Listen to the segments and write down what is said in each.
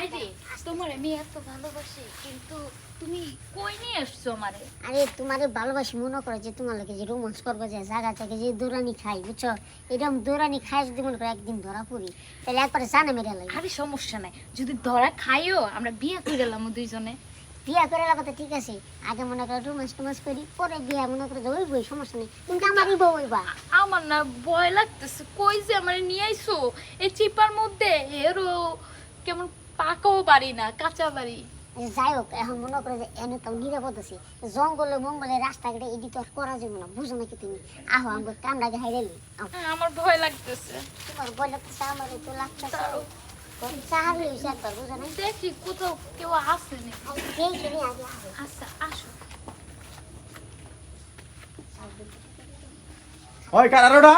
আরে তোমার আমি এত ভালোবাসি কিন্তু তুমি কই নিয়ে আসছো আমারে? আরে তোমারে ভালোবাসি মনে করো যে তোমার লোকে যে রোমান্স করব যে জায়গা থেকে যে দৌড়ানি খাই বুঝছ? এরকম দৌড়ানি খাই যদি মনে করো একদিন ধরা পড়ি তাহলে একবারে জানে মেরে লাগে আরে সমস্যা নাই। যদি ধরা খাইও আমরা বিয়ে করে গেলাম দুইজনে। বিয়া করে লাগা তো ঠিক আছে আগে মনে করো রোমান্স টোমান্স করি পরে বিয়া মনে করো ওই বই সমস্যা নেই। কিন্তু আমারই বউ ওইবা আমার না ভয় লাগতেছে। কই যে আমার নিয়ে আইছো? এই চিপার মধ্যে এরও কেমন পাকাও বাড়ি না কাঁচা বাড়ি যাই হোক এখন মনে করো যে এনে তো নিরাপদ আছে। জঙ্গলে মঙ্গলে রাস্তাঘাটে এডি তো আর করা যাবে না বুঝো নাকি তুমি? আহো আমাকে কামড়াকে হাইরালি আমার ভয় লাগতেছে। তোমার বই লাগতেছে আমার তো লাগতেছে। সাহায্য হয়েছে একবার বুঝো না দেখি কোথাও কেউ আসে নি দেখি নি আগে আচ্ছা আসো। ওই কারারোডা।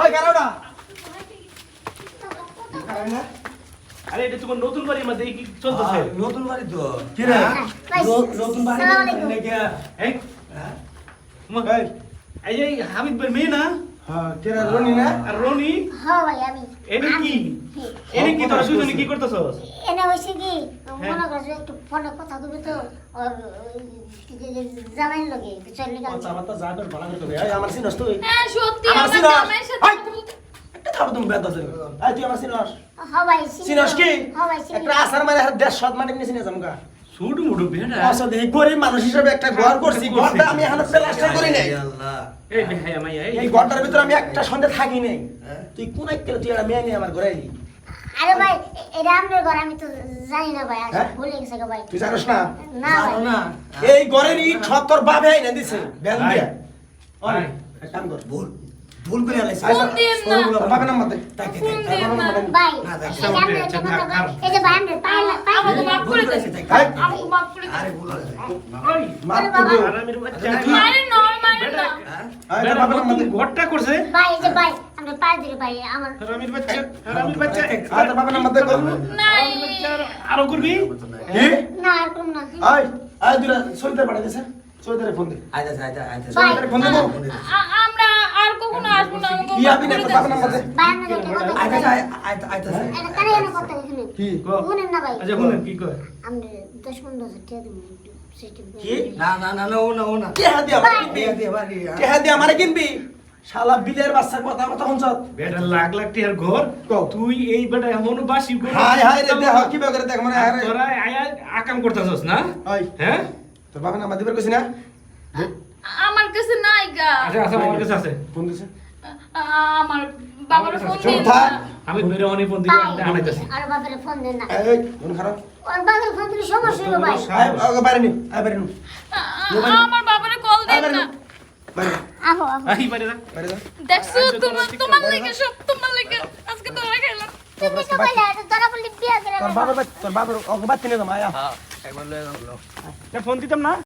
ওই কারারোডা। আরে এটা তোমার নতুন বাড়ির মধ্যে কি চলতেছে? নতুন বাড়ি তো। কি রে? ন- নতুন বাড়ি। নাকি? এই হ্যাঁ? তোমার- এই। যে হামিদ ভাই মেয়ে না? হ্যাঁ কি রে রনি না? আর রনি? হ্যাঁ ভাই আমি। এনে কি। এনে কি তোরা দুজনে কি করতেছস? এনে হয়েছে কি? হ্যাঁ। মনে করছ একটু ফোনে কথা দেবে তো ওর লগে চলে গেল। কথা বার্তা যা ভালো করে এই আমার হ্যাঁ সত্যি সিনস। খাব তুমি বেদ আছে। এই তুই আমার সিনস সিনস কি? ভাই একটা আসার মানে দেশ সৎ মানে নিয়ে যাম গা। সুট মুডু বেটা অসদ এই গরিব মানুষ হিসেবে একটা ঘর করছি। ঘরটা আমি এখনও প্লাস্টার করি নাই। এই বেহাই মাইয়া এই ঘরটার ভিতরে আমি একটা সন্ধ্যে থাকি নাই। হ্যাঁ? তুই কোন একটা তুই একটা মেয়ে নিয়ে আমার ঘরে এলি আরে ভাই এটা আপনার ঘর আমি তো জানি না ভাই হ্যাঁ? ভুলে গেছে গো ভাই। তুই জানিস না? না ভাই। না। এই ঘরের ইট সব তোর আইনা দিছে। বেল দিয়া। ভাই। এক কাম কর। ভুল ভুল করে আলাইছি। আচ্ছা, ফোন দিন না। দে। তাকে না। না, বাবা। করব। না না। হ্যাঁ? ঘরটা করছে। ভাই এই যে ভাই আপনার পায়ে ধরে ভাই আমার। হারামির বাচ্চা হারামির বাচ্চা। আর তোর বাপের নাম্বার দে কর নাই। আরও করবি? কি? না আর কোন না। আই আই দুরা সইতে পাঠাই দিছে সইতে ফোন দে। আইতা আইতাছে ভাই। সইতে ফোন দে এটা কানে এনে কি? না ভাই। আচ্ছা কি কয়? আমরা দশ পনেরো টাকা দেবো একটু সেটিং করে কি? না না না না ও না ও না। কে হাত দিয়া কিনবি? বিয়া দিয়ে বাড়ি কে হাত দিয়া কিনবি? শালা বিলের বাচ্চার কথা কথা শুনছ বেটা লাখ লাখ টিয়ার ঘর। তুই এই বেটা এমন বাসি হাই হাই রে দেখ কি দেখ মানে আরে তোরা আয়া আকাম করতেছস না? হ্যাঁ। তোর না? আমার কাছে নাই গা। আচ্ছা আচ্ছা আমার কাছে আছে। ফোন দিছে? আমার বাবার ফোন দিন না। আমি বেরে অনেক ফোন ভাই, আনাইতেছি। আর বাপের ফোন দেন না। এই ফোন খারাপ? ওর বাপের ফোন দিলে সমস্যা হবে ভাই। ওকে বাইরে নি আই বাইরে নি। আমার বাবারে কল দেন না। বাইরে আহো আহো। আই বাইরে যা। বাইরে যা। দেখছ আচ্ছা, তোমার তোমার লেগে সব তোমার লেগে। আজকে তোরা খাইলাম তুমি তো কইলা এটা ধরা পড়লে বিয়া করে তোর বাবার তোর বাবার বাচ্চা নিয়ে যাম আয়া ফোন দিতাম না?